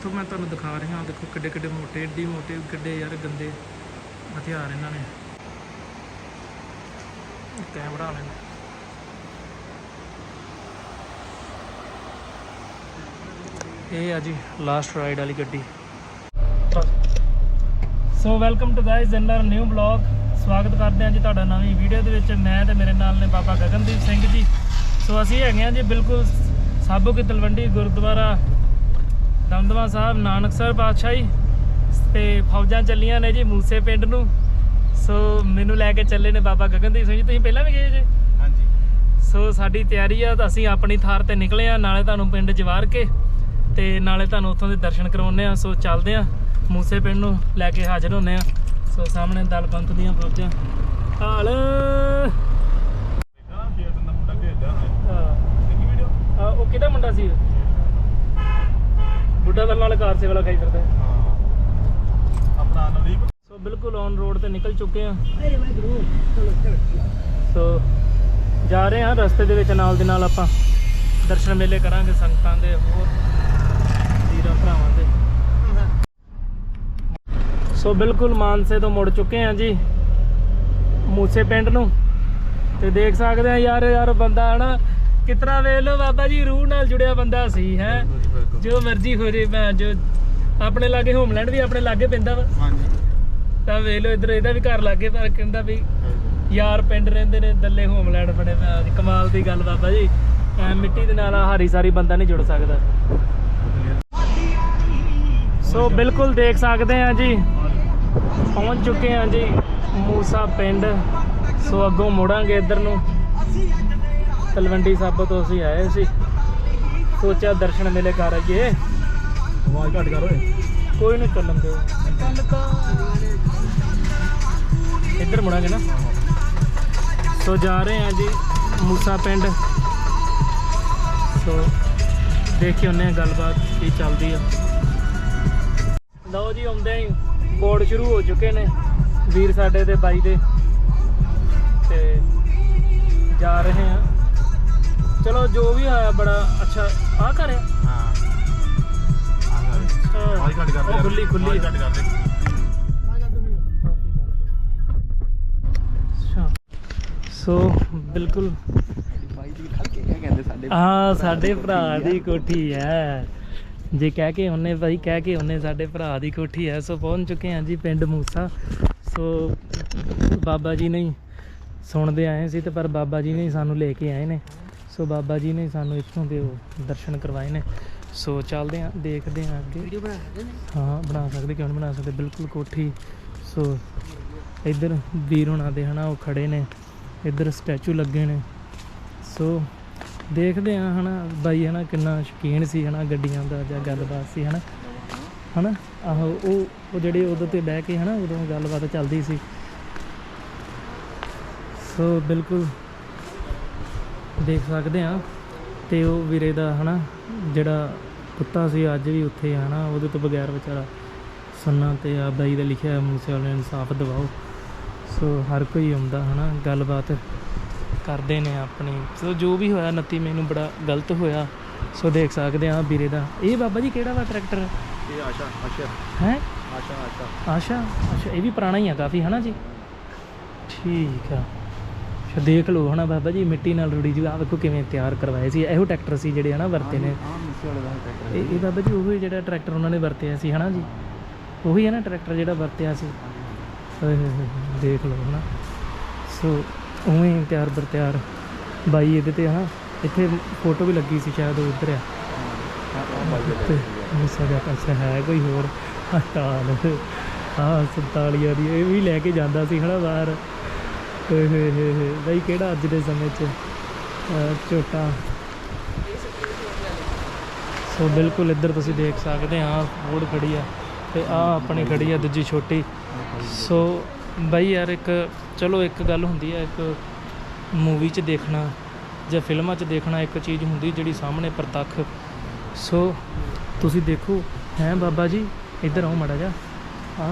ਇੱਥੋਂ ਮੈਂ ਤੁਹਾਨੂੰ ਦਿਖਾ ਰਿਹਾ, ਦੇਖੋ ਕਿੱਡੇ ਕਿੱਡੇ ਮੋਟੇ, ਏਡੀ ਮੋਟੇ, ਕਿੱਡੇ ਯਾਰ ਗੰਦੇ ਹਥਿਆਰ ਇਹਨਾਂ ਨੇ। ਕੈਮਰਾ ਵਾਲੇ ਨੇ। ਇਹ ਆ ਜੀ ਲਾਸਟ ਰਾਈਡ ਵਾਲੀ ਗੱਡੀ। So welcome to guys another new blog ਸਵਾਗਤ ਕਰਦੇ ਹਾਂ ਜੀ ਤੁਹਾਡਾ ਨਵੀਂ ਵੀਡੀਓ ਦੇ ਵਿੱਚ। ਮੈਂ ਤੇ ਮੇਰੇ ਨਾਲ ਨੇ ਬਾਬਾ ਗਗਨਦੀਪ ਸਿੰਘ ਜੀ। ਸੋ ਅਸੀਂ ਹੈਗੇ ਹਾਂ ਜੀ ਬਿਲਕੁਲ ਸਾਬੋ ਕੀ ਤਲਵੰਡੀ ਗੁਰਦੁਆਰਾ ਦਮਦਮਾ ਸਾਹਿਬ ਨਾਨਕਸਰ ਪਾਤਸ਼ਾਹੀ ਤੇ ਫੌਜਾਂ ਚੱਲੀਆਂ ਨੇ ਜੀ ਮੂਸੇ ਪਿੰਡ ਨੂੰ। ਸੋ ਮੈਨੂੰ ਲੈ ਕੇ ਚੱਲੇ ਨੇ ਬਾਬਾ ਗਗਨਦੀਪ ਸਿੰਘ ਜੀ। ਤੁਸੀਂ ਪਹਿਲਾਂ ਵੀ ਗਏ ਜੀ? ਹਾਂਜੀ। ਸੋ ਸਾਡੀ ਤਿਆਰੀ ਆ ਤਾਂ ਅਸੀਂ ਆਪਣੀ ਥਾਰ ਤੇ ਨਿਕਲੇ ਆ ਨਾਲੇ ਤੁਹਾਨੂੰ ਪਿੰਡ ਜਵਾਰ ਕੇ ਤੇ ਨਾਲੇ ਤੁਹਾਨੂੰ ਉੱਥੋਂ ਦੇ ਦਰਸ਼ਨ ਕਰਵਾਉਨੇ ਆ। ਸੋ ਚੱਲਦੇ ਆ ਮੂਸੇ ਪਿੰਡ ਨੂੰ ਲੈ ਕੇ ਹਾਜ਼ਰ ਹੁੰਨੇ ਆ। ਸੋ ਸਾਹਮਣੇ ਦਲ ਪੰਥ ਦੀਆਂ ਫੌਜਾਂ। ਹਾਲ। ਉਹ ਕਿਹਦਾ ਮੁੰਡਾ ਸੀ? ਬੁੱਢਾ ਦਲ ਨਾਲ ਕਾਰ ਸੇਵਲਾ ਖਾਈ ਫਿਰਦਾ। ਹਾਂ। ਆਪਣਾ ਨਵਦੀਪ। ਸੋ ਬਿਲਕੁਲ ਔਨ ਰੋਡ ਤੇ ਨਿਕਲ ਚੁੱਕੇ ਆ। ਸੋ ਜਾ ਰਹੇ ਹਾਂ ਰਸਤੇ ਦੇ ਵਿੱਚ ਨਾਲ ਦੇ ਨਾਲ ਆਪਾਂ। ਦਰਸ਼ਨ ਮੇਲੇ ਕਰਾਂਗੇ ਸੰਗਤਾਂ ਦੇ ਹੋਰ ਵੀਰਾਂ ਭਰਾਵਾਂ ਦੇ। ਸੋ ਬਿਲਕੁਲ ਮਾਨਸੇ ਤੋਂ ਮੁੜ ਚੁੱਕੇ ਆ ਜੀ। ਮੂਸੇ ਪਿੰਡ ਨੂੰ। ਤੇ ਦੇਖ ਸਕਦੇ ਆ ਯਾਰ ਯਾਰ ਬੰਦਾ ਹਨਾ ਕਿਤਨਾ ਵੇਖ ਲਓ ਬਾਬਾ ਜੀ ਰੂਹ ਨਾਲ ਜੁੜਿਆ ਬੰਦਾ ਸੀ ਹੈ? ਜੋ ਮਰਜ਼ੀ ਹੋ ਜੇ ਮੈਂ ਜੋ ਆਪਣੇ ਲਾਗੇ ਹੋਮਲੈਂਡ ਵੀ ਆਪਣੇ ਲਾਗੇ ਪੈਂਦਾ ਵਾ। ਹਾਂਜੀ। ਤਾਂ ਵੇਖ ਲਓ ਇਧਰ ਇਹਦਾ ਵੀ ਘਰ ਲੱਗੇ ਪਰ ਕਹਿੰਦਾ ਵੀ ਯਾਰ ਪਿੰਡ ਰਹਿੰਦੇ ਨੇ ਦੱਲੇ ਹੋਮਲੈਂਡ ਬਣੇ ਕਮਾਲ ਦੀ ਗੱਲ ਬਾਬਾ ਜੀ। ਐ ਮਿੱਟੀ ਦੇ ਨਾਲ ਹਾਰੀ ਸਾਰੀ ਬੰਦਾ ਨਹੀਂ ਜੁੜ ਸਕਦਾ। ਸੋ ਬਿਲਕੁਲ ਦੇਖ ਸਕਦੇ ਆ ਜੀ ਪਹੁੰਚ ਚੁੱਕੇ ਆ ਜੀ ਮੂਸਾ ਪਿੰਡ। ਸੋ ਅੱਗੋਂ ਮੁੜਾਂਗੇ ਇੱਧਰ ਨੂੰ। ਤਲਵੰਡੀ ਸਾਬੋ ਤੋਂ ਅਸੀਂ ਆਏ ਸੀ। ਸੋਚਿਆ ਦਰਸ਼ਨ ਮੇਲੇ ਕਰ ਆਈਏ। ਆਵਾਜ਼ ਘੱਟ ਕਰ ਓਏ। ਕੋਈ ਨਹੀਂ ਚੱਲਣ ਦਿਓ। ਇੱਧਰ ਮੁੜਾਂਗੇ ਨਾ। ਸੋ ਜਾ ਰਹੇ ਹਾਂ ਜੀ ਮੂਸਾ ਪਿੰਡ। ਸੋ ਦੇਖੀ ਉਹਨੇ ਗੱਲਬਾਤ ਕੀ ਚੱਲਦੀ ਆ। ਲਓ ਜੀ ਆਉਂਦੇ ਹੀ ਬੋਰਡ ਸ਼ੁਰੂ ਹੋ ਚੁੱਕੇ ਨੇ ਵੀਰ ਸਾਡੇ ਦੇ ਬਾਈ ਦੇ। ਤੇ ਜਾ ਰਹੇ ਹਾਂ। ਚਲੋ ਜੋ ਵੀ ਹੋਇਆ ਬੜਾ ਅੱਛਾ ਆ? ਕਰਿਆ ਹਾਂ। ਆਵਾਜ਼ ਘੱਟ ਕਰ ਉਹ ਖੁੱਲੀ ਖੁੱਲੀ। ਆਵਾਜ਼ ਘੱਟ ਕਰ ਦੇ ਅੱਛਾ। ਸੋ ਬਿਲਕੁਲ। ਆ ਸਾਡੇ ਭਰਾ ਦੀ ਕੋਠੀ ਹੈ। ਜੇ ਕਹਿ ਕੇ ਉਹਨੇ ਭਾਈ ਕਹਿ ਕੇ ਉਹਨੇ ਸਾਡੇ ਭਰਾ ਦੀ ਕੋਠੀ ਹੈ। ਸੋ ਪਹੁੰਚ ਚੁੱਕੇ ਹਾਂ ਜੀ ਪਿੰਡ ਮੂਸਾ। ਸੋ ਬਾਬਾ ਜੀ ਨੇ ਹੀ ਸੁਣਦੇ ਆਏ ਸੀ ਤੇ ਪਰ ਬਾਬਾ ਜੀ ਨੇ ਹੀ ਸਾਨੂੰ ਲੈ ਕੇ ਆਏ ਨੇ। ਸੋ ਬਾਬਾ ਜੀ ਨੇ ਸਾਨੂੰ ਇੱਥੋਂ ਦੇ ਉਹ ਦਰਸ਼ਨ ਕਰਵਾਏ ਨੇ। ਸੋ ਚੱਲਦੇ ਹਾਂ ਦੇਖਦੇ ਹਾਂ ਅੱਗੇ। ਵੀਡੀਓ ਬਣਾ ਸਕਦੇ ਨੇ? ਹਾਂ ਬਣਾ ਸਕਦੇ ਕਿਉਂ ਨਹੀਂ ਬਣਾ ਸਕਦੇ? ਬਿਲਕੁਲ ਕੋਠੀ। ਸੋ ਇੱਧਰ ਵੀਰ ਹੋਣਾ ਦੇ ਹਨਾ ਉਹ ਖੜੇ ਨੇ। ਇੱਧਰ ਸਟੈਚੂ ਲੱਗੇ ਨੇ। ਸੋ ਦੇਖਦੇ ਆ ਹਨਾ ਬਾਈ ਹਨਾ ਕਿੰਨਾ ਸ਼ੌਕੀਨ ਸੀ ਹਨਾ ਗੱਡੀਆਂ ਦਾ ਜਾਂ ਗੱਲਬਾਤ ਸੀ ਹਨਾ। ਹਨਾ ਆਹੋ ਉਹ ਉਹ ਜਿਹੜੇ ਉਦੋਂ ਤੇ ਬਹਿ ਕੇ ਹਨਾ ਉਦੋਂ ਗੱਲਬਾਤ ਚੱਲਦੀ ਸੀ। ਸੋ ਬਿਲਕੁਲ ਦੇਖ ਸਕਦੇ ਆ ਤੇ ਉਹ ਵੀਰੇ ਦਾ ਹਨਾ ਜਿਹੜਾ ਕੁੱਤਾ ਸੀ ਅੱਜ ਵੀ ਉੱਥੇ ਆ ਹਨਾ ਉਹਦੇ ਤੋਂ ਬਗੈਰ ਵਿਚਾਰਾ ਸੁਣਨਾ ਤੇ ਆ ਬਾਈ ਦਾ ਲਿਖਿਆ ਹੋਇਆ ਮੂਸੇ ਵਾਲੇ ਇਨਸਾਫ ਦਿਵਾਓ। ਸੋ ਹਰ ਕੋਈ ਆਉਂਦਾ ਹਨਾ ਗੱਲਬਾਤ ਕਰਦੇ ਨੇ ਆਪਣੀ। ਸੋ ਜੋ ਵੀ ਹੋਇਆ 29 ਮੈਨੂੰ ਬੜਾ ਗਲਤ ਹੋਇਆ। ਸੋ ਦੇਖ ਸਕਦੇ ਆ ਵੀਰੇ ਦਾ। ਇਹ ਬਾਬਾ ਜੀ ਕਿਹੜਾ ਵਾ ਟਰੈਕਟਰ ਇਹ ਆਸ਼ਾ ਆਸ਼ਾ। ਹੈ? ਆਸ਼ਾ ਆਸ਼ਾ। ਆਸ਼ਾ? ਅੱਛਾ ਇਹ ਵੀ ਪੁਰਾਣਾ ਹੀ ਆ ਕਾਫੀ ਹਨਾ ਜੀ? ਠੀਕ ਆ। ਦੇਖ ਲਓ ਹਨਾ ਬਾਬਾ ਜੀ ਮਿੱਟੀ ਨਾਲ ਰੁੜੀ ਜੀ ਆ ਵੇਖੋ ਕਿਵੇਂ ਤਿਆਰ ਕਰਵਾਏ ਸੀ ਇਹੋ ਟਰੈਕਟਰ ਸੀ ਜਿਹੜੇ ਹਨਾ ਵਰਤੇ ਨੇ। ਆ ਇਹ ਇਹ ਬਾਬਾ ਜੀ ਉਹੀ ਜਿਹੜਾ ਟਰੈਕਟਰ ਉਹਨਾਂ ਨੇ ਵਰਤਿਆ ਸੀ ਹਨਾ ਜੀ। ਉਹੀ ਹੈ ਨਾ ਟਰੈਕਟਰ ਜਿਹੜਾ ਵਰਤਿਆ ਸੀ। ਦੇਖ ਲਓ ਹਨਾ। ਸੋ ਉਵੇਂ ਹੀ ਤਿਆਰ ਬਰ ਤਿਆਰ ਬਾਈ ਇਹਦੇ ਤੇ ਹਨਾ ਇੱਥੇ ਫੋਟੋ ਵੀ ਲੱਗੀ ਸੀ ਸ਼ਾਇਦ ਉਹ ਉੱਧਰ ਆ। ਮਿਸਾ ਦਾ ਅੱਛਾ ਹੈ ਕੋਈ ਹੋਰ। ਹਸਪਤਾਲ ਹਾਂ ਸੰਤਾਲੀਆਂ ਦੀ ਇਹ ਵੀ ਲੈ ਕੇ ਜਾਂਦਾ ਸੀ ਹਨਾ ਬਾਹਰ। ਹੋਏ ਹੋਏ ਹੋਏ ਹੋਏ। ਬਾਈ ਕਿਹੜਾ ਅੱਜ ਦੇ ਸਮੇਂ 'ਚ? ਝੋਟਾ। ਸੋ ਬਿਲਕੁਲ ਇੱਧਰ ਤੁਸੀਂ ਦੇਖ ਸਕਦੇ ਆ ਫੋਰਡ ਖੜੀ ਆ ਤੇ ਆ ਆਪਣੀ ਖੜੀ ਆ ਦੂਜੀ ਛੋਟੀ। ਸੋ ਬਾਈ ਯਾਰ ਇੱਕ, ਚਲੋ ਇੱਕ ਗੱਲ ਹੁੰਦੀ ਆ, ਇੱਕ ਮੂਵੀ 'ਚ ਦੇਖਣਾ ਜਾਂ ਫਿਲਮਾਂ 'ਚ ਦੇਖਣਾ ਇੱਕ ਚੀਜ਼ ਹੁੰਦੀ ਜਿਹੜੀ ਸਾਹਮਣੇ ਪ੍ਰਤੱਖ। ਸੋ ਤੁਸੀਂ ਦੇਖੋ, ਹੈ ਬਾਬਾ ਜੀ? ਇੱਧਰ ਆਓ ਮੜਾ ਜਾ ਆ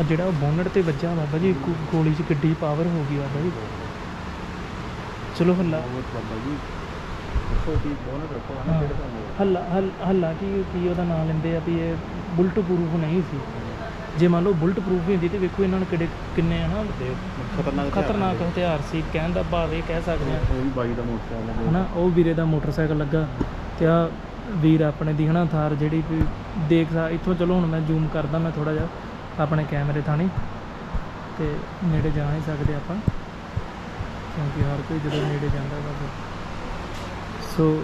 ਆ ਜਿਹੜਾ ਉਹ ਬੋਨਟ ਤੇ ਵੱਜਾ ਬਾਬਾ ਜੀ ਗੋ- ਗੋਲੀ 'ਚ ਕਿੱਡੀ ਪਾਵਰ ਹੋ ਗਈ ਬਾਬਾ ਜੀ। ਚਲੋ ਹੱਲਾ। ਬਹੁਤ ਬਾਬਾ ਜੀ ਛੋਟੀ ਬੋਨਟ ਰੱਖੋ ਨਾ ਹਾਂ। ਕਿਹੜੇ ਤੁਹਾਨੂੰ ਹੱਲਾ ਹੱਲ- ਹੱਲਾ ਕੀ ਕੀ ਉਹਦਾ ਨਾਮ ਲੈਂਦੇ ਆ ਵੀ ਇਹ ਬੁਲਟ ਪ੍ਰੂਫ ਨਹੀਂ ਸੀ। ਜੇ ਮੰਨ ਲਓ ਬੁਲਟ ਪ੍ਰੂਫ ਹੁੰਦੀ ਤੇ ਵੇਖੋ ਇਹਨਾਂ ਨੂੰ ਕਿਹੜੇ ਕਿੰਨੇ ਹਨਾ ਵੱਡੇ ਖਤਰਨਾਕ ਹਥਿਆਰ ਖਤਰਨਾਕ ਨੇ। ਹਥਿਆਰ ਸੀ ਕਹਿਣ ਦਾ ਭਾਵ ਇਹ ਕਹਿ ਸਕਦੇ ਆ। ਉਹ ਵੀ ਬਾਈ ਦਾ ਮੋਟਰਸਾਈਕਲ ਹਨਾ ਉਹ ਵੀਰੇ ਦਾ ਮੋਟਰਸਾਈਕਲ ਲੱਗਾ ਤੇ ਆ ਵੀਰ ਆਪਣੇ ਦੀ ਹਨਾ ਥਾਰ ਜਿਹੜੀ ਵੀ ਦੇਖ ਸਾ ਇੱਥੋਂ ਚਲੋ ਹੁਣ ਮੈਂ ਜ਼ੂਮ ਕਰਦਾ ਮੈਂ ਥੋੜਾ ਜਿਹਾ। ਆਪਣੇ ਕੈਮਰੇ ਥਾਣੀ ਤੇ ਨੇੜੇ ਜਾ ਨਹੀਂ ਸਕਦੇ ਆਪਾਂ, ਕਿਉਂਕਿ ਹਰ ਕੋਈ ਜਦੋਂ ਨੇੜੇ ਜਾਂਦਾ ਵਾ ਸੋ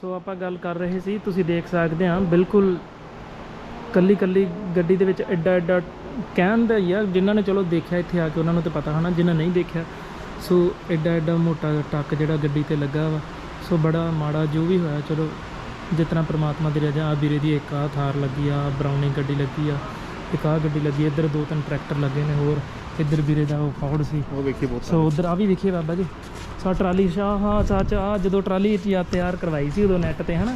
ਸੋ ਆਪਾਂ ਗੱਲ ਕਰ ਰਹੇ ਸੀ, ਤੁਸੀਂ ਦੇਖ ਸਕਦੇ ਆ ਬਿਲਕੁਲ ਕੱਲੀ ਕੱਲੀ ਗੱਡੀ ਦੇ ਵਿੱਚ ਐਡਾ ਐਡਾ ਕਹਿਣ ਦਾ ਹੀ ਆ, ਜਿਨ੍ਹਾਂ ਨੇ ਚਲੋ ਦੇਖਿਆ ਇੱਥੇ ਆ ਕੇ ਉਹਨਾਂ ਨੂੰ ਤਾਂ ਪਤਾ ਹਨਾ ਜਿਨ੍ਹਾਂ ਨਹੀਂ ਦੇਖਿਆ। ਸੋ ਐਡਾ ਐਡਾ ਮੋਟਾ ਟੱਕ ਜਿਹੜਾ ਗੱਡੀ ਤੇ ਲੱਗਾ ਵਾ, ਸੋ ਬੜਾ ਮਾੜਾ ਜੋ ਵੀ ਹੋਇਆ, ਚਲੋ ਜਿਸ ਤਰ੍ਹਾਂ ਪ੍ਰਮਾਤਮਾ ਦੀ ਰਜਾ ਆ ਵੀਰੇ ਦੀ ਇੱਕ ਆ ਥਾਰ ਲੱਗੀ ਆ ਬਰਾਊਨਿੰਗ ਗੱਡੀ ਲੱਗੀ ਆ ਇੱਕ ਆ ਗੱਡੀ ਲੱਗੀ ਇੱਧਰ ਦੋ ਤਿੰਨ ਟਰੈਕਟਰ ਲੱਗੇ ਨੇ ਹੋਰ ਇੱਧਰ ਵੀਰੇ ਦਾ ਉਹ ਫੌੜ ਸੀ। ਉਹ ਵੇਖੀ ਬਹੁਤ ਸੋ ਉਧਰ ਆ ਵੀ ਵੇਖੀਏ ਬਾਬਾ ਜੀ। ਸਾ ਟਰਾਲੀ ਸ਼ਾਹ ਹਾਂ ਸੱਚ ਆ ਜਦੋਂ ਟਰਾਲੀ ਤਿਆ- ਤਿਆਰ ਕਰਵਾਈ ਸੀ ਉਦੋਂ ਨੈਟ ਤੇ ਹਨਾ?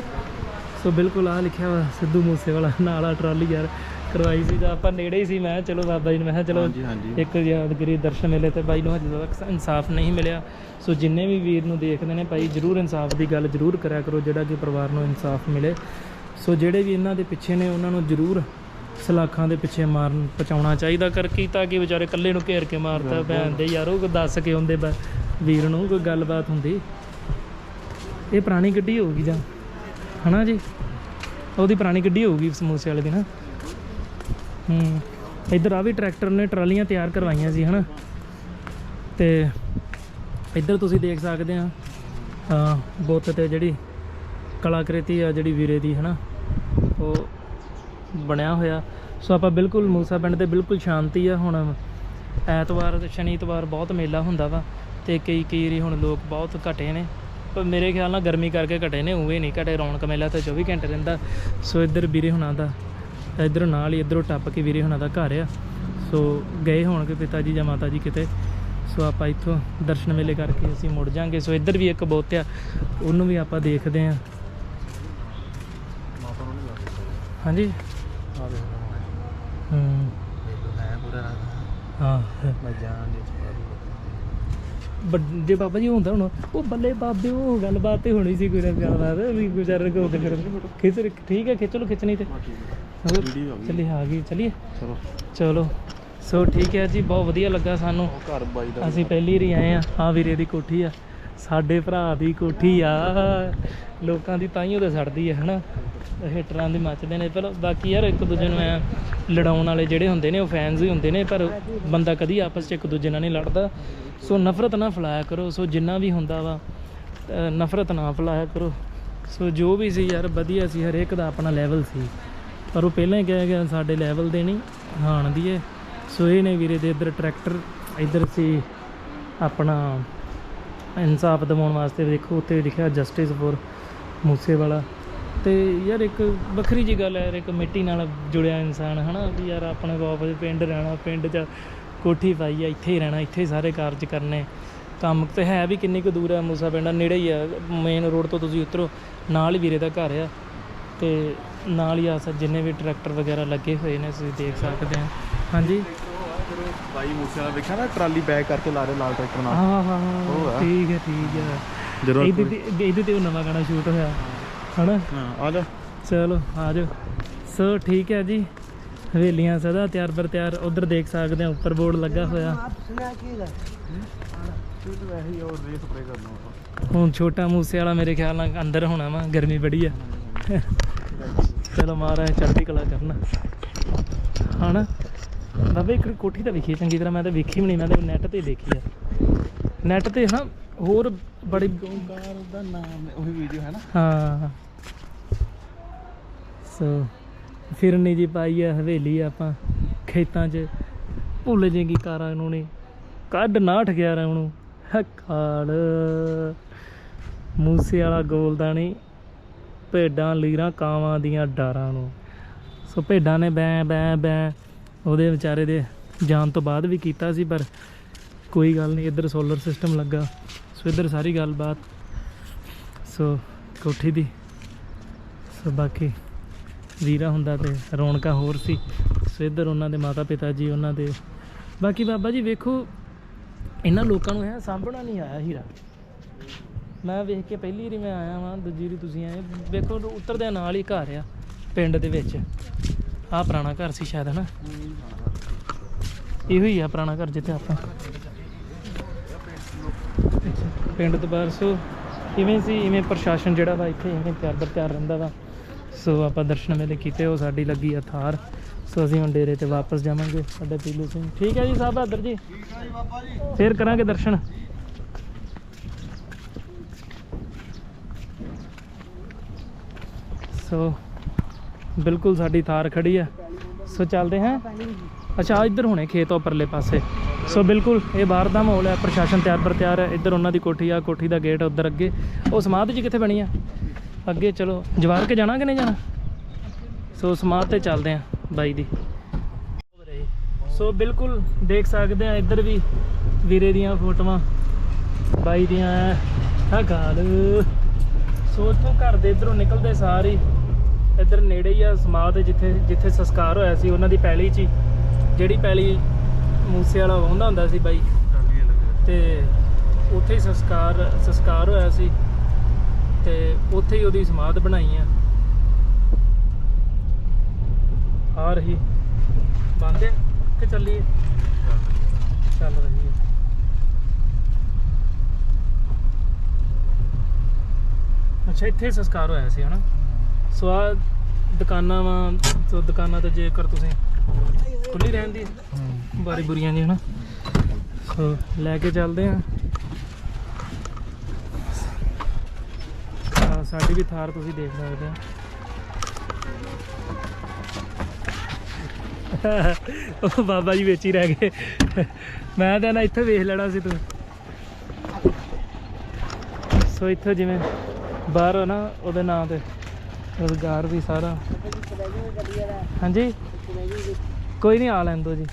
ਸੋ ਬਿਲਕੁਲ ਆ ਲਿਖਿਆ ਵਾ ਸਿੱਧੂ ਮੂਸੇ ਵਾਲਾ ਨਾਲ ਆ ਟਰਾਲੀ ਯਾਰ। ਕਰਵਾਈ ਸੀ ਤਾਂ ਆਪਾਂ ਨੇੜੇ ਹੀ ਸੀ ਮੈਂ ਕਿਹਾ ਚਲੋ ਬਾਬਾ ਜੀ ਨੂੰ ਮੈਂ ਕਿਹਾ ਚਲੋ ਹਾਂਜੀ ਹਾਂਜੀ। ਇੱਕ ਯਾਦਗਰੀ ਦਰਸ਼ਨ ਮੇਲੇ ਤੇ ਬਾਈ ਨੂੰ ਹਜੇ ਤੱਕ ਇਨਸਾਫ ਨਹੀਂ ਮਿਲਿਆ। ਸੋ ਜਿੰਨੇ ਵੀ ਵੀਰ ਨੂੰ ਦੇਖਦੇ ਨੇ ਭਾਈ ਜਰੂਰ ਇਨਸਾਫ ਦੀ ਗੱਲ ਜਰੂਰ ਕਰਿਆ ਕਰੋ ਜਿਹੜਾ ਕਿ ਪਰਿਵਾਰ ਨੂੰ ਇਨਸਾਫ ਮਿਲੇ। ਸੋ ਜਿਹੜੇ ਵੀ ਇਹਨਾਂ ਦੇ ਪਿੱਛੇ ਨੇ ਉਹਨਾਂ ਨੂੰ ਜਰੂਰ ਸਲਾਖਾਂ ਦੇ ਪਿੱਛੇ ਮਾਰਨ ਪਹੁੰਚਾਉਣਾ ਚਾਹੀਦਾ ਕਰ ਕੀਤਾ ਕਿ ਵਿਚਾਰੇ ਇਕੱਲੇ ਨੂੰ ਘੇਰ ਕੇ ਮਾਰਤਾ। ਭੈਣ ਦੇ ਯਾਰੋ ਕੋਈ ਦੱਸ ਕੇ ਹੁੰਦੇ ਬ- ਵੀਰ ਨੂੰ ਕੋਈ ਗੱਲਬਾਤ ਹੁੰਦੀ। ਇਹ ਪੁਰਾਣੀ ਗੱਡੀ ਹੋਊਗੀ ਜਾਂ? ਹਨਾ ਜੀ? ਉਹਦੀ ਪੁਰਾਣੀ ਗੱਡੀ ਹੋਊਗੀ ਸਮੋਸੇ ਵਾਲੇ ਦੀ ਨਾ? ਹੂੰ। ਇੱਧਰ ਆ ਵੀ ਟਰੈਕਟਰ ਨੇ ਟਰਾਲੀਆਂ ਤਿਆਰ ਕਰਵਾਈਆਂ ਸੀ, ਹਨਾ? ਤੇ ਇੱਧਰ ਤੁਸੀਂ ਦੇਖ ਸਕਦੇ ਆ ਬੁੱਤ ਤੇ ਜਿਹੜੀ ਕਲਾਕ੍ਰਿਤੀ ਆ, ਜਿਹੜੀ ਵੀਰੇ ਦੀ, ਹਨਾ? ਉਹ ਬਣਿਆ ਹੋਇਆ। ਸੋ ਆਪਾਂ ਬਿਲਕੁਲ ਮੂਸਾ ਪਿੰਡ ਤੇ ਬਿਲਕੁਲ ਸ਼ਾਂਤੀ ਆ। ਹੁਣ ਐਤਵਾਰ ਤੇ ਸ਼ਨੀ ਐਤਵਾਰ ਬਹੁਤ ਮੇਲਾ ਹੁੰਦਾ ਵਾ ਤੇ ਕਈ ਕਈ ਵਾਰੀ ਹੁਣ ਲੋਕ ਬਹੁਤ ਘਟੇ ਨੇ। ਪਰ ਮੇਰੇ ਖਿਆਲ ਨਾਲ ਗਰਮੀ ਕਰਕੇ ਘਟੇ ਨੇ, ਉਵੇਂ ਨਹੀਂ ਘਟੇ। ਰੌਣਕ ਮੇਲਾ ਤਾਂ 24 ਘੰਟੇ ਰਹਿੰਦਾ। ਸੋ ਇੱਧਰ ਵੀਰੇ ਹੁਣਾਂ ਦਾ ਇੱਧਰੋਂ ਨਾਲ ਹੀ ਇੱਧਰੋਂ ਟੱਪ ਕੇ ਵੀਰੇ ਹੁਣਾਂ ਦਾ ਘਰ ਆ। ਸੋ ਗਏ ਹੋਣਗੇ ਪਿਤਾ ਜੀ ਜਾਂ ਮਾਤਾ ਜੀ ਕਿਤੇ। ਸੋ ਆਪਾਂ ਇੱਥੋਂ ਦਰਸ਼ਨ ਮੇਲੇ ਕਰਕੇ ਅਸੀਂ ਮੁੜ ਜਾਾਂਗੇ। ਸੋ ਇੱਧਰ ਵੀ ਇੱਕ ਬੋਤ ਆ ਉਹਨੂੰ ਵੀ ਆਪਾਂ ਦੇਖਦੇ ਆਂ ਹਾਂਜੀ? ਹੂੰ। ਹਾਂ। ਮੈਂ ਜਾਣ ਦੇ ਜੇ ਬਾਬਾ ਜੀ ਹੁੰਦਾ ਹੁਣ ਉਹ ਬੱਲੇ ਬਾਬੇ ਉਹ ਗੱਲਬਾਤ ਤੇ ਹੋਣੀ ਸੀ ਕੋਈ ਨਾ ਗੱਲਬਾਤ ਵੀ ਗੁਜ਼ਾਰ ਕੋ ਤੇ ਫਿਰ ਖਿੱਚ ਠੀਕ ਹੈ ਖਿੱਚ ਲੋ ਖਿੱਚਣੀ ਤੇ। ਚੱਲੀ ਆ ਗਈ। ਚਲਿਏ ਚਲੋ। ਚਲੋ। ਸੋ ਠੀਕ ਹੈ ਜੀ ਬਹੁਤ ਵਧੀਆ ਲੱਗਾ ਸਾਨੂੰ। ਉਹ ਘਰ ਬਾਈ ਦਾ ਅਸੀਂ ਪਹਿਲੀ ਵਾਰੀ ਆਏ ਆ ਆ ਵੀਰੇ ਦੀ ਕੋਠੀ ਆ। ਸਾਡੇ ਭਰਾ ਦੀ ਕੋਠੀ ਆ। ਲੋਕਾਂ ਦੀ ਤਾਈਓ ਤੇ ਸੜਦੀ ਆ, ਹਨਾ? ਹੀਟਰਾਂ ਦੀ ਮੱਚਦੇ ਨੇ। ਪਰ ਬਾਕੀ ਯਾਰ ਇੱਕ ਦੂਜੇ ਨੂੰ ਐ ਲੜਾਉਣ ਵਾਲੇ ਜਿਹੜੇ ਹੁੰਦੇ ਨੇ, ਉਹ ਫੈਨਸ ਹੀ ਹੁੰਦੇ ਨੇ, ਪਰ ਬੰਦਾ ਕਦੀ ਆਪਸ 'ਚ ਇੱਕ ਦੂਜੇ ਨਾਲ ਨਹੀਂ ਲੜਦਾ। ਸੋ ਨਫ਼ਰਤ ਨਾ ਫੈਲਾਇਆ ਕਰੋ। ਸੋ ਜਿੰਨਾ ਵੀ ਹੁੰਦਾ ਵਾ ਨਫ਼ਰਤ ਨਾ ਫੈਲਾਇਆ ਕਰੋ। ਸੋ ਜੋ ਵੀ ਸੀ ਯਾਰ, ਵਧੀਆ ਸੀ। ਹਰੇਕ ਦਾ ਆਪਣਾ ਲੈਵਲ ਸੀ। ਪਰ ਉਹ ਪਹਿਲਾਂ ਹੀ ਕਹਿ ਗਿਆ, ਸਾਡੇ ਲੈਵਲ ਦੇ ਨਹੀਂ, ਹਾਣ ਦੀ ਏ। ਸੋ ਇਹ ਨੇ ਵੀਰੇ ਦੇ ਇੱਧਰ ਟਰੈਕਟਰ ਇੱਧਰ ਸੀ ਆਪਣਾ ਇਨਸਾਫ ਦਿਵਾਉਣ ਵਾਸਤੇ ਦੇਖੋ, ਉੱਥੇ ਲਿਖਿਆ ਜਸਟਿਸ ਫੋਰ ਮੂਸੇਵਾਲਾ। ਤੇ ਯਾਰ ਇੱਕ ਵੱਖਰੀ ਜੀ ਗੱਲ ਹੈ, ਯਾਰ ਇੱਕ ਮਿੱਟੀ ਨਾਲ ਜੁੜਿਆ ਇਨਸਾਨ, ਹਨਾ? ਵੀ ਯਾਰ ਆਪਣੇ ਵਾਪਸ ਪਿੰਡ ਰਹਿਣਾ, ਪਿੰਡ 'ਚ ਕੋਠੀ ਪਾਈ ਆ, ਇੱਥੇ ਹੀ ਰਹਿਣਾ, ਇੱਥੇ ਹੀ ਸਾਰੇ ਕਾਰਜ ਕਰਨੇ। ਕੰਮ ਤੇ ਹੈ ਵੀ ਕਿੰਨੀ ਕੁ ਦੂਰ ਹੈ, ਮੂਸਾ ਪਿੰਡ ਨੇੜੇ ਹੀ ਆ ਮੇਨ ਰੋਡ ਤੋਂ ਤੁਸੀਂ ਉਤਰੋ, ਨਾਲ ਹੀ ਵੀਰੇ ਦਾ ਘਰ ਆ। ਤੇ ਨਾਲ ਹੀ ਆਸ ਜਿੰਨੇ ਵੀ ਟਰੈਕਟਰ ਵਗੈਰਾ ਲੱਗੇ ਹੋਏ ਨੇ, ਤੁਸੀਂ ਦੇਖ ਸਕਦੇ ਆ। ਹਾਂਜੀ? ਬਾਈ ਮੂਸੇ ਵਾਲਾ ਵੇਖਿਆ ਨਾ ਟਰਾਲੀ ਬੈਕ ਕਰਕੇ ਲਾ ਰਹੇ ਲਾਲ ਟਰੈਕਟਰ ਨਾਲ? ਹਾਂ ਹਾਂ ਉਹ ਹਾਂ। ਠੀਕ ਹੈ ਠੀਕ ਹੈ। ਜਦੋਂ ਇਹਦੇ ਤੇ ਇਹਦੇ ਤੇ ਉਹ ਨਵਾਂ ਗਾਣਾ ਸ਼ੂਟ ਹੋਇਆ। ਹਨਾ? ਹਾਂ ਆ ਜਾ। ਚਲੋ ਆ ਜਾਓ। ਸੋ ਠੀਕ ਹੈ ਜੀ। ਹਵੇਲੀਆਂ ਸਦਾ ਤਿਆਰ ਬਰ ਤਿਆਰ। ਉਧਰ ਦੇਖ ਸਕਦੇ ਆ ਉੱਪਰ ਬੋਰਡ ਲੱਗਾ ਹੋਇਆ। ਤੂੰ ਵੈਸੇ ਹੀ ਉਹ ਰੇ ਸਪਰੇ ਕਰਨਾ ਉਹ ਹੁਣ ਛੋਟਾ ਮੂਸੇ ਵਾਲਾ ਮੇਰੇ ਖਿਆਲ ਨਾਲ ਅੰਦਰ ਹੋਣਾ ਵਾ ਗਰਮੀ ਬੜੀ ਆ। ਚਲੋ ਮਹਾਰਾਜ ਚੜ੍ਹਦੀ ਕਲਾ ਕਰਨਾ ਹਨਾ? ਬਾਬੇ ਇੱਕ ਕੋਠੀ ਤਾਂ ਵੇਖੀ ਚੰਗੀ ਤਰ੍ਹਾਂ ਮੈਂ ਤਾਂ ਵੇਖੀ ਵੀ ਨਹੀਂ ਮੈਂ ਤਾਂ ਨੈਟ ਤੇ ਦੇਖੀ ਆ। ਨੈਟ ਤੇ ਹਨਾ ਹੋਰ ਬੜੀ ਕਾਰ ਦਾ ਨਾਮ ਉਹੀ ਵੀਡੀਓ ਹੈ ਨਾ? ਹਾਂ। ਸੋ ਫਿਰਨੀ ਜੀ ਪਾਈ ਆ ਹਵੇਲੀ ਆਪਾਂ ਖੇਤਾਂ 'ਚ। ਭੁੱਲ ਜੇਗੀ ਕਾਰਾਂ ਨੂੰ ਨੇ ਕੱਢ ਨਾ ਠਗਿਆ ਰਾਂ ਨੂੰ ਹਕਾਲ ਮੂਸੇ ਵਾਲਾ ਗੋਲਦਾਨੀ ਭੇਡਾਂ ਲੀਰਾਂ ਕਾਵਾਂ ਦੀਆਂ ਡਾਰਾਂ ਨੂੰ। ਸੋ ਭੇਡਾਂ ਨੇ ਬੈ ਬੈ ਬੈ ਉਹਦੇ ਵਿਚਾਰੇ ਦੇ ਜਾਣ ਤੋਂ ਬਾਅਦ ਵੀ ਕੀਤਾ ਸੀ, ਪਰ ਕੋਈ ਗੱਲ ਨਹੀਂ, ਇੱਧਰ ਸੋਲਰ ਸਿਸਟਮ ਲੱਗਾ। ਸੋ ਇੱਧਰ ਸਾਰੀ ਗੱਲਬਾਤ, ਸੋ ਕੋਠੀ ਦੀ, ਸੋ ਬਾਕੀ ਵੀਰਾ ਹੁੰਦਾ ਤੇ ਰੌਣਕਾਂ ਹੋਰ ਸੀ। ਸੋ ਇੱਧਰ ਉਹਨਾਂ ਦੇ ਮਾਤਾ ਪਿਤਾ ਜੀ, ਉਹਨਾਂ ਦੇ। ਬਾਕੀ ਬਾਬਾ ਜੀ ਵੇਖੋ, ਇਹਨਾਂ ਲੋਕਾਂ ਨੂੰ ਹੈ ਸਾਂਭਣਾ ਨਹੀਂ ਆਇਆ ਹੀਰਾ। ਮੈਂ ਵੇਖ ਕੇ ਪਹਿਲੀ ਵਾਰੀ ਮੈਂ ਆਇਆ ਵਾਂ, ਦੂਜੀ ਵਾਰੀ ਤੁਸੀਂ ਆਏ। ਵੇਖੋ ਉਤਰਦਿਆਂ ਨਾਲ ਹੀ ਘਰ ਆ, ਪਿੰਡ ਦੇ ਵਿੱਚ। ਆਹ ਪੁਰਾਣਾ ਘਰ ਸੀ ਸ਼ਾਇਦ, ਹਨਾ? ਇਹੋ ਹੀ ਆ ਪੁਰਾਣਾ ਘਰ ਜਿੱਥੇ ਆਪਾਂ। ਪਿੰਡ ਤੋਂ ਬਾਹਰ ਸੋ ਇਵੇਂ ਸੀ, ਇਵੇਂ ਪ੍ਰਸ਼ਾਸਨ ਜਿਹੜਾ ਵਾ ਇੱਥੇ ਇਵੇਂ ਤਿਆਰ ਬਰ ਤਿਆਰ ਰਹਿੰਦਾ ਵਾ। ਸੋ ਆਪਾਂ ਦਰਸ਼ਨ ਮੇਲੇ ਕੀਤੇ, ਉਹ ਸਾਡੀ ਲੱਗੀ ਆ ਥਾਰ। ਸੋ ਅਸੀਂ ਹੁਣ ਡੇਰੇ ਤੇ ਵਾਪਸ ਜਾਵਾਂਗੇ, ਸਾਡੇ ਪੀਲੂ ਸਿੰਘ। ਠੀਕ ਹੈ ਜੀ, ਸਾਹਿਬ ਬਹਾਦਰ ਜੀ। ਫੇਰ ਕਰਾਂਗੇ ਦਰਸ਼ਨ। ਸੋ ਬਿਲਕੁਲ ਸਾਡੀ ਥਾਰ ਖੜੀ ਆ ਸੋ ਚੱਲਦੇ ਹਾਂ। ਅੱਛਾ ਇੱਧਰ ਹੋਣੇ ਖੇਤ ਉੱਪਰਲੇ ਪਾਸੇ। ਸੋ ਬਿਲਕੁਲ ਇਹ ਬਾਹਰ ਦਾ ਮਾਹੌਲ ਹੈ, ਪ੍ਰਸ਼ਾਸਨ ਤਿਆਰ ਪਰ ਤਿਆਰ ਹੈ। ਇੱਧਰ ਉਹਨਾਂ ਦੀ ਕੋਠੀ ਆ, ਕੋਠੀ ਦਾ ਗੇਟ ਉੱਧਰ ਅੱਗੇ। ਉਹ ਸਮਾਧ ਜੀ ਕਿੱਥੇ ਬਣੀ ਆ? ਅੱਗੇ ਚਲੋ ਜਵਾਰ ਕੇ ਜਾਣਾ ਕਿ ਨਹੀਂ ਜਾਣਾ? ਸੋ ਸਮਾਧ ਤੇ ਚੱਲਦੇ ਆ ਬਾਈ ਦੀ। ਸੋ ਬਿਲਕੁਲ ਦੇਖ ਸਕਦੇ ਆ ਇੱਧਰ ਵੀ ਵੀਰੇ ਦੀਆਂ ਫੋਟੋਆਂ, ਬਾਈ ਦੀਆਂ। ਆ ਗਾਲ। ਸੋ ਇੱਥੋਂ ਘਰ ਦੇ ਇਧਰੋਂ ਨਿਕਲਦੇ ਸਾਰ ਹੀ ਇੱਧਰ ਨੇੜੇ ਹੀ ਆ ਸਮਾਧ ਜਿੱਥੇ ਜਿੱਥੇ ਸੰਸਕਾਰ ਹੋਇਆ ਸੀ ਉਹਨਾਂ ਦੀ ਪੈਲੀ 'ਚ ਹੀ, ਜਿਹੜੀ ਪੈਲੀ ਮੂਸੇ ਵਾਲਾ ਵਾਹੁੰਦਾ ਹੁੰਦਾ ਸੀ ਬਾਈ। ਤੇ ਉੱਥੇ ਹੀ ਸੰਸਕਾਰ ਸੰਸਕਾਰ ਹੋਇਆ ਸੀ। ਤੇ ਉੱਥੇ ਹੀ ਉਹਦੀ ਸਮਾਧ ਬਣਾਈ ਆ। ਆ ਰਹੀ। ਬੰਦ ਹੈ ਕਿ ਚੱਲੀਏ? ਚੱਲ ਰਹੀ ਹੈ ਅੱਛਾ ਇੱਥੇ ਹੀ ਸੰਸਕਾਰ ਹੋਇਆ ਸੀ ਹਨਾ? ਸੋ ਆ ਦੁਕਾਨਾਂ ਵਾ ਸੋ ਦੁਕਾਨਾਂ ਤੇ ਜੇਕਰ ਤੁਸੀਂ ਖੁੱਲੀ ਰਹਿੰਦੀ ਬਾਰੀ ਬੁਰੀਆਂ ਜੀ ਹਨਾ ਸੋ ਲੈ ਕੇ ਚੱਲਦੇ ਆ। ਸਾਡੀ ਵੀ ਥਾਰ ਤੁਸੀਂ ਦੇਖ ਸਕਦੇ ਆ। ਉਹ ਬਾਬਾ ਜੀ ਵਿੱਚ ਹੀ ਰਹਿ ਗਏ। ਮੈਂ ਤਾਂ ਨਾ ਇੱਥੇ ਵੇਖ ਲੈਣਾ ਸੀ ਤੂੰ। ਸੋ ਇੱਥੇ ਜਿਵੇਂ ਬਾਹਰ ਨਾ ਉਹਦੇ ਨਾਂ ਤੇ। ਰੋਜ਼ਗਾਰ ਵੀ ਸਾਰਾ। ਹਾਂਜੀ? ਕੋਈ ਨਹੀਂ ਆ ਲੈਣ ਦੋ ਜੀ।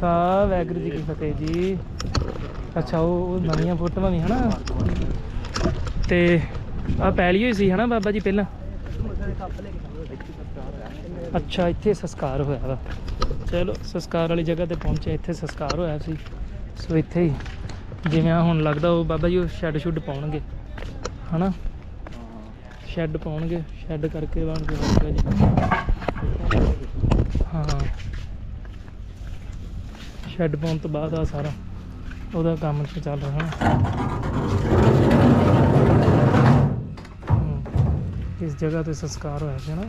ਸਾ ਵੈਗਰੂ ਜੀ ਕੀ ਫਤਿਹ ਜੀ। ਅੱਛਾ ਉਹ ਨਵੀਆਂ ਫੋਟੋਆਂ ਵੀ ਹਨਾ? ਤੇ ਆ ਪੈਲੀ ਹੋਈ ਸੀ ਹਨਾ ਬਾਬਾ ਜੀ ਪਹਿਲਾਂ? ਅੱਛਾ ਇੱਥੇ ਸੰਸਕਾਰ ਹੋਇਆ ਵਾ। ਚਲੋ ਸੰਸਕਾਰ ਵਾਲੀ ਜਗ੍ਹਾ ਤੇ ਪਹੁੰਚੇ ਇੱਥੇ ਸੰਸਕਾਰ ਹੋਇਆ ਸੀ। ਸੋ ਇੱਥੇ ਹੀ ਜਿਵੇਂ ਹੁਣ ਲੱਗਦਾ ਉਹ ਬਾਬਾ ਜੀ ਉਹ ਸ਼ੈੱਡ ਸ਼ੁੱਡ ਪਾਉਣਗੇ। ਹਨਾ? ਸ਼ੈੱਡ ਪਾਉਣਗੇ ਸ਼ੈੱਡ ਕਰਕੇ ਬਣ ਕੇ ਹੋਊਗਾ ਜੀ ਹਾਂ। ਸ਼ੈੱਡ ਪਾਉਣ ਤੋਂ ਬਾਅਦ ਆ ਸਾਰਾ ਉਹਦਾ ਕੰਮ ਚੱਲ ਰਿਹਾ ਹਨਾ। ਇਸ ਜਗ੍ਹਾ ਤੇ ਸੰਸਕਾਰ ਹੋਇਆ ਸੀ ਨਾ।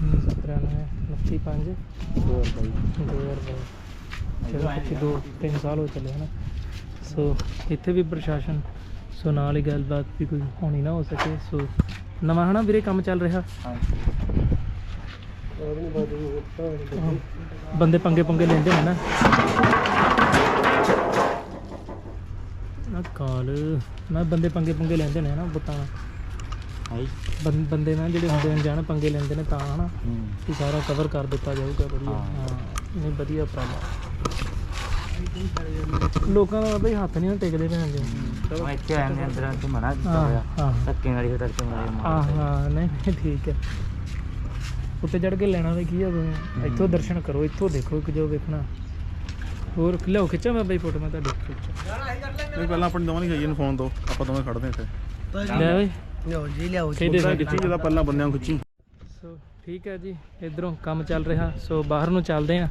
1993 25 ਦੋ ਹਜ਼ਾਰ ਬਾਈ। ਚਲੋ ਪਿੱਛੇ ਦੋ ਤਿੰਨ ਸਾਲ ਹੋ ਚੱਲੇ ਹਨਾ। ਸੋ ਇੱਥੇ ਵੀ ਪ੍ਰਸ਼ਾਸਨ ਸੋ ਨਾਲ ਹੀ ਗੱਲਬਾਤ ਵੀ ਕੋਈ ਹੋਣੀ ਨਾ ਹੋ ਸਕੇ ਸੋ ਨਵਾਂ ਹਨਾ ਵੀਰੇ ਕੰਮ ਚੱਲ ਰਿਹਾ। ਬੰਦੇ ਪੰਗੇ ਪੰਗੇ ਲੈਂਦੇ ਨੇ ਨਾ। ਨਾ ਕਾਲ ਮੈਂ ਬੰਦੇ ਪੰਗੇ ਪੰਗੇ ਲੈਂਦੇ ਨੇ ਨਾ ਬੁੱਤਾਂ ਬੰ- ਬੰਦੇ ਨਾ ਜਿਹੜੇ ਹੁੰਦੇ ਨੇ ਜਾਣ ਪੰਗੇ ਲੈਂਦੇ ਨੇ ਤਾਂ ਹਨਾ। ਕਿ ਸਾਰਾ ਕਵਰ ਕਰ ਦਿੱਤਾ ਜਾਊਗਾ ਵਧੀਆ। ਹਾਂ। ਨਹੀਂ ਵਧੀਆ ਉਪਰਾਲਾ ਲੋਕਾਂ ਦਾ ਬਈ ਹੱਥ ਨਹੀਂ ਨਾ ਟਿਕਦੇ ਭੈਣ ਜੀ। ਮੈਂ ਇੱਥੇ ਆਇਆ ਮੈਂ ਅੰਦਰ ਤੋਂ ਮਨਾ ਕੀਤਾ ਹੋਇਆ। ਧੱਕੇ ਨਾਲ ਹੀ ਫਿਰ ਤੱਕ ਮਾਰੇ ਹਾਂ ਹਾਂ ਨਹੀਂ ਨਹੀਂ, ਠੀਕ ਹੈ। ਉੱਤੇ ਚੜ ਕੇ ਲੈਣਾ ਵੀ ਕੀ ਆ ਤੁਸੀਂ? ਇੱਥੋਂ ਦਰਸ਼ਨ ਕਰੋ ਇੱਥੋਂ ਦੇਖੋ ਕਿ ਜੋ ਵੇਖਣਾ। ਹੋਰ ਲਿਆਓ ਖਿੱਚਾਂ ਮੈਂ ਬਈ ਫੋਟੋ ਮੈਂ ਤੁਹਾਡੀ ਨਹੀਂ ਪਹਿਲਾਂ ਆਪਣੀ ਦੋਵਾਂ ਨਹੀਂ ਖਾਈਏ ਨੂੰ ਫੋਨ ਦੋ ਆਪਾਂ ਦੋਵੇਂ ਖੜਦੇ ਇੱਥੇ। ਲੈ ਬਈ। ਲਿਆਓ ਜੀ ਉਹਦਾ ਖਿੱਚੀ ਜਿਹਦਾ ਪਹਿਲਾਂ ਬੰਦਿਆਂ ਨੂੰ ਖਿੱਚੀ। ਸੋ ਠੀਕ ਹੈ ਜੀ ਇਧਰੋਂ ਕੰਮ ਚੱਲ ਰਿਹਾ। ਸੋ ਬਾਹਰ ਨੂੰ ਚੱਲਦੇ ਆ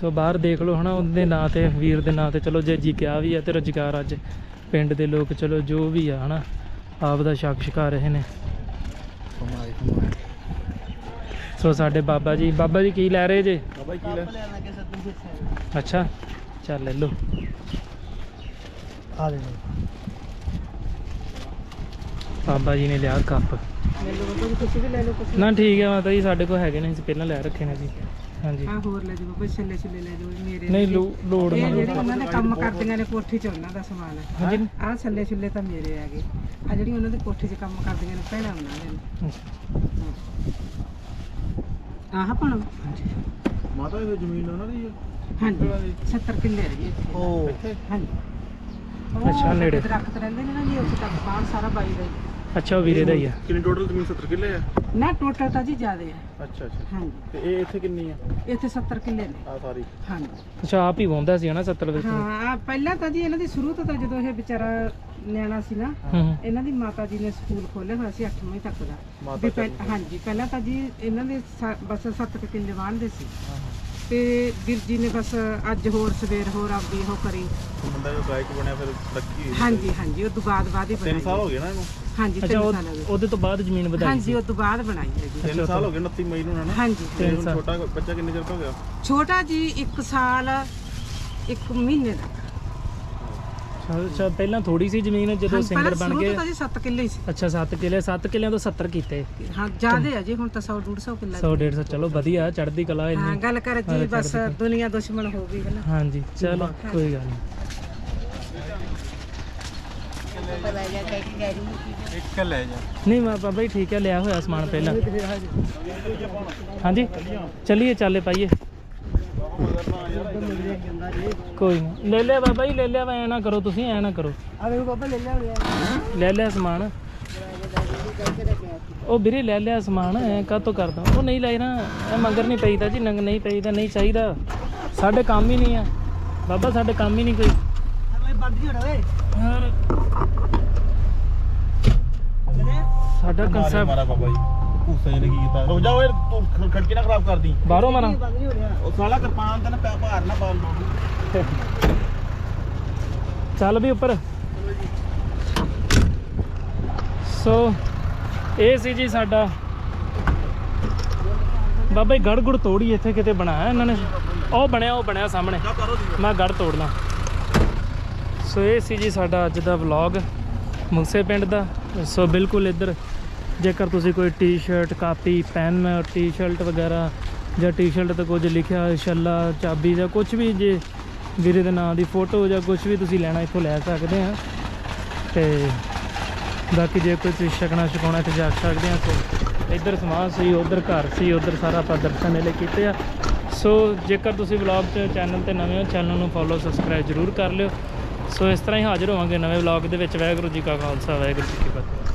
ਸੋ ਬਾਹਰ ਦੇਖ ਲਓ ਹਨਾ ਉਹਦੇ ਨਾਂ ਤੇ ਵੀਰ ਦੇ ਨਾਂ ਤੇ ਚਲੋ ਜੇ ਜੀ ਕਿਹਾ ਵੀ ਆ ਤੇ ਰੁਜ਼ਗਾਰ ਅੱਜ ਪਿੰਡ ਦੇ ਲੋਕ ਚਲੋ ਜੋ ਵੀ ਆ ਹਨਾ ਆਪ ਦਾ ਸ਼ੱਕ ਛਕਾ ਰਹੇ ਨੇ। ਸੋ ਸਾਡੇ ਬਾਬਾ ਜੀ ਬਾਬਾ ਜੀ ਕੀ ਲੈ ਰਹੇ ਜੇ? ਬਾਬਾ ਜੀ ਕੀ ਲੈ ਅੱਛਾ ਚੱਲ ਲੈ ਲਓ। ਆ ਲੈ ਬਾਬਾ ਜੀ ਨੇ ਲਿਆ ਕੱਪ। ਮੈਨੂੰ ਬਾਬਾ ਜੀ ਤੁਸੀਂ ਵੀ ਲੈ ਲਓ ਕੁਛ ਨਾ ਠੀਕ ਹੈ ਮਾਤਾ ਜੀ ਸਾਡੇ ਕੋਲ ਹੈਗੇ ਨੇ ਅਸੀਂ ਪਹਿਲਾਂ ਲੈ ਰੱਖੇ ਨੇ ਜੀ। ਹਾਂਜੀ। ਹਾਂ ਹੋਰ ਲੈ ਜਾਓ ਬਾਬਾ ਛੱਲੇ ਛੱਲੇ ਲੈ ਜਾਓ ਮੇਰੇ ਨਹੀਂ ਲੋ- ਲੋੜ ਇਹ ਨਾ ਜਿਹੜੇ ਉਹਨਾਂ ਦੇ ਕੰਮ ਕਰਦੀਆਂ ਨੇ ਕੋਠੀ 'ਚ ਉਹਨਾਂ ਦਾ ਸਮਾਨ ਹੈ। ਹਾਂਜੀ। ਆਹ ਛੱਲੇ ਛੱਲੇ ਤਾਂ ਮੇਰੇ ਹੈਗੇ ਆ ਜਿਹੜੀ ਉਹਨਾਂ ਦੇ ਕੋਠੀ 'ਚ ਕੰਮ ਕਰਦੀਆਂ ਨੇ ਭੈਣਾਂ ਉਹਨਾਂ ਦੇ ਨੇ। ਆਹ ਪਣ ਮਾਤਾ ਇਹ ਜ਼ਮੀਨ ਉਹਨਾਂ ਦੀ ਹੈ? ਹਾਂਜੀ। 70 ਕਿੱਲੇ ਹੈ ਜੀ ਇੱਥੇ। ਉਹ ਹਾਂਜੀ। ਅੱਛਾ, ਨੇੜੇ। ਦਰਖਤ ਰਹਿੰਦੇ ਨੇ ਨਾ ਜੀ ਉੱਥੇ ਤੱਕ ਬਾਹਰ ਸਾਰਾ ਬਾਈ ਦਾ ਹੀ। ਅੱਛਾ ਉਹ ਵੀਰੇ ਦਾ ਹੀ ਆ। ਕਿੰਨੀ ਟੋਟਲ ਜ਼ਮੀਨ 70 ਕਿੱਲੇ ਆ? ਨਾ ਟੋਟਲ ਤਾਂ ਜੀ ਜ਼ਿਆਦੇ ਆ। ਅੱਛਾ ਅੱਛਾ। ਹਾਂਜੀ। ਤੇ ਇਹ ਇੱਥੇ ਕਿੰਨੀ ਆ? ਇੱਥੇ 70 ਕਿੱਲੇ ਨੇ। ਆ ਸਾਰੀ। ਹਾਂਜੀ। ਅੱਛਾ ਆਪ ਹੀ ਵਾਹੁੰਦਾ ਸੀ ਹਨਾ 70 ਵਿੱਚ? ਹਾਂ ਆਹ ਪਹਿਲਾਂ ਤਾਂ ਜੀ ਇਹਨਾਂ ਦੀ ਸ਼ੁਰੂ ਤੋਂ ਤਾਂ ਜਦੋਂ ਇਹ ਵਿਚਾਰਾ ਨਿਆਣਾ ਸੀ ਨਾ ਹੂੰ। ਇਹਨਾਂ ਦੀ ਮਾਤਾ ਜੀ ਨੇ ਸਕੂਲ ਖੋਲ੍ਹਿਆ ਹੋਇਆ ਸੀ 8ਵੀਂ ਤੱਕ ਦਾ। ਮਾਤਾ ਵੀ ਪਹਿ- ਹਾਂਜੀ ਪਹਿਲਾਂ ਤਾਂ ਜੀ ਇਹਨਾਂ ਦੇ ਸ- ਬਸ 7 ਕਿੱਲੇ ਵਾਹਣਦੇ ਸੀ। ਤੇ ਵੀਰ ਜੀ ਨੇ ਬਸ ਅੱਜ ਹੋਰ ਸਵੇਰ ਹੋਰ ਆਪਦੀ ਉਹ ਕਰੀ। ਮੁੰਡਾ ਜੋ ਗਾਇਕ ਬਣਿਆ ਫਿਰ ਲੱਕੀ ਹੋਈ। ਹਾਂਜੀ ਹਾਂਜੀ ਉਹ ਤੋਂ ਬਾਅਦ ਬਾਅਦ ਹੀ ਬਣਾਈ। ਸਾਲ ਹੋ ਗਏ ਨਾ ਇਹਨੂੰ? ਹਾਂਜੀ ਅੱਛਾ ਤਿੰਨ ਉਹ- ਸਾਲ ਹੋ ਗਏ ਉਹਦੇ ਤੋਂ ਬਾਅਦ ਜ਼ਮੀਨ ਵਧਾਈ ਹਾਂਜੀ ਸੀ। ਉਹ ਤੋਂ ਬਾਅਦ ਬਣਾਈ ਹੈ ਜੀ ਤਿੰਨ ਸਾਲ ਹੋ ਗਏ 29 ਮਈ ਨੂੰ ਨਾ ਹਾਂਜੀ ਤੇ ਤਿੰਨ ਸਾਲ। ਛੋਟਾ ਬੱਚਾ ਕਿੰਨੇ ਚਿਰ ਦਾ ਹੋ ਗਿਆ? ਛੋਟਾ ਜੀ 1 ਸਾਲ 1 ਮਹੀਨੇ ਦਾ। ਅੱਛਾ, ਪਹਿਲਾਂ ਥੋੜੀ ਸੀ ਜ਼ਮੀਨ ਜਦੋਂ ਸਿੰਗਰ ਬਣ ਗਏ ਤੋਂ ਜੀ 7 ਕਿੱਲੇ ਹੀ ਸੀ। ਅੱਛਾ 7 ਕਿੱਲੇ 7 ਕਿੱਲਿਆਂ ਤੋਂ 70 ਕੀਤੇ। ਹਾਂ ਜ਼ਿਆਦੇ ਆ ਜੀ ਹੁਣ ਤਾਂ 100 150 ਕਿੱਲਾ 100 150 ਚਲੋ ਵਧੀਆ ਚੜ੍ਹਦੀ ਕਲਾ ਹਾਂ ਇੰਨੀ ਗੱਲ ਕਰ ਜੀ ਬਸ ਦੁਨੀਆ ਦੁਸ਼ਮਣ ਹੋ ਗਈ ਹੈ ਨਾ? ਹਾਂਜੀ ਚਲੋ ਕੋਈ ਗੱਲ ਨਹੀਂ। ਇੱਕ ਲੈ ਜਾ ਨਹੀਂ ਮੈਂ ਬਾਬਾ ਜੀ ਠੀਕ ਹੈ ਲਿਆ ਹੋਇਆ ਸਮਾਨ ਪਹਿਲਾਂ। ਹਾਂਜੀ ਚੱਲੀਏ ਚਾਲੇ ਪਾਈਏ। ਕੋਈ ਨਹੀਂ ਲੈ ਲਿਆ ਬਾਬਾ ਜੀ ਲੈ ਲਿਆ ਐ ਨਾ ਕਰੋ ਤੁਸੀਂ ਐ ਨਾ ਕਰੋ। ਆ ਵੇਖੋ ਬਾਬਾ ਲੈ ਲਿਆ ਲੈ ਲਿਆ ਸਮਾਨ। ਉਹ ਵੀਰੇ ਲੈ ਲਿਆ ਸਮਾਨ ਐ ਕਾਤੋਂ ਕਰਦਾ? ਉਹ ਨਹੀਂ ਲੈ ਨਾ ਇਹ ਮੰਗਰ ਨਹੀਂ ਪਈਦਾ ਜੀ ਨੰਗ ਨਹੀਂ ਪਈਦਾ ਨਹੀਂ ਚਾਹੀਦਾ। ਸਾਡੇ ਕੰਮ ਹੀ ਨਹੀਂ ਆ। ਬਾਬਾ ਸਾਡੇ ਕੰਮ ਹੀ ਨਹੀਂ ਕੋਈ। ਸਾਡਾ ਕਨਸੈਪਟ ਮਾਰਾ ਬਾਬਾ ਜੀ। ਭੂਸੇ ਨੇ ਕੀ ਕੀਤਾ? ਰੁਕ ਜਾ ਓਏ ਤੂੰ ਖ- ਖੜਕੀ ਨਾ ਖਰਾਬ ਕਰਦੀ। ਬਾਹਰੋਂ ਮਾਰਾਂ। ਉਹ ਸਾਲਾ ਕਿਰਪਾਨ ਤੇ ਨਾ ਪੈ ਭਾਰ ਨਾ ਬਾਲ ਲੋ ਚੱਲ ਵੀ ਉੱਪਰ। ਸੋ ਇਹ ਸੀ ਜੀ ਸਾਡਾ। ਬਾਬਾ ਜੀ ਗੜ ਗੁੜ ਤੋੜੀ ਇੱਥੇ ਕਿਤੇ ਬਣਾਇਆ ਇਹਨਾਂ ਨੇ। ਉਹ ਬਣਿਆ ਉਹ ਬਣਿਆ ਸਾਹਮਣੇ। ਮੈਂ ਗੜ ਤੋੜਨਾ। ਸੋ ਇਹ ਸੀ ਜੀ ਸਾਡਾ ਅੱਜ ਦਾ ਵਲੌਗ ਮੁਕਸੇ ਪਿੰਡ ਦਾ। ਸੋ ਬਿਲਕੁਲ ਇੱਧਰ ਜੇਕਰ ਤੁਸੀਂ ਕੋਈ ਟੀ-ਸ਼ਰਟ, ਕਾਪੀ, ਪੈਨ, ਟੀ-ਸ਼ਰਟ ਵਗੈਰਾ ਜਾਂ ਟੀ-ਸ਼ਰਟ ਤੇ ਕੁਝ ਲਿਖਿਆ ਛੱਲਾ ਚਾਬੀ ਜਾਂ ਕੁਝ ਵੀ ਜੇ ਵੀਰੇ ਦੇ ਨਾਂ ਦੀ ਫੋਟੋ ਜਾਂ ਕੁਝ ਵੀ ਤੁਸੀਂ ਲੈਣਾ, ਇੱਥੋਂ ਲੈ ਸਕਦੇ ਆ ਤੇ ਬਾਕੀ ਜੇ ਕੋਈ ਤੁਸੀਂ ਛਕਣਾ, ਛਕਾਉਣਾ ਤੇ ਜਾ ਸਕਦੇ ਆ ਸੋ ਇੱਧਰ ਸਮਾਜ ਸੀ, ਉਧਰ ਘਰ ਸੀ, ਉਧਰ ਸਾਰਾ ਆਪਾਂ ਦਰਸ਼ਨ ਵਾਲੇ ਕੀਤੇ ਆ। ਸੋ ਜੇਕਰ ਤੁਸੀਂ ਵਲੌਗ 'ਚ ਚੈਨਲ ਤੇ ਨਵੇਂ ਹੋ, ਚੈਨਲ ਨੂੰ ਫੋਲੋ ਸਬਸਕ੍ਰਾਈਬ ਜ਼ਰੂਰ ਕਰ ਲਿਓ। ਸੋ ਇਸ ਤਰ੍ਹਾਂ ਹੀ ਹਾਜ਼ਰ ਹੋਵਾਂਗੇ ਨਵੇਂ ਵਲੌਗ ਦੇ ਵਿੱਚ। ਵਾਹਿਗੁਰੂ ਜੀ ਕਾ ਖਾਲਸਾ, ਵਾਹਿਗੁਰੂ ਜੀ ਕੀ ਫਤਿਹ।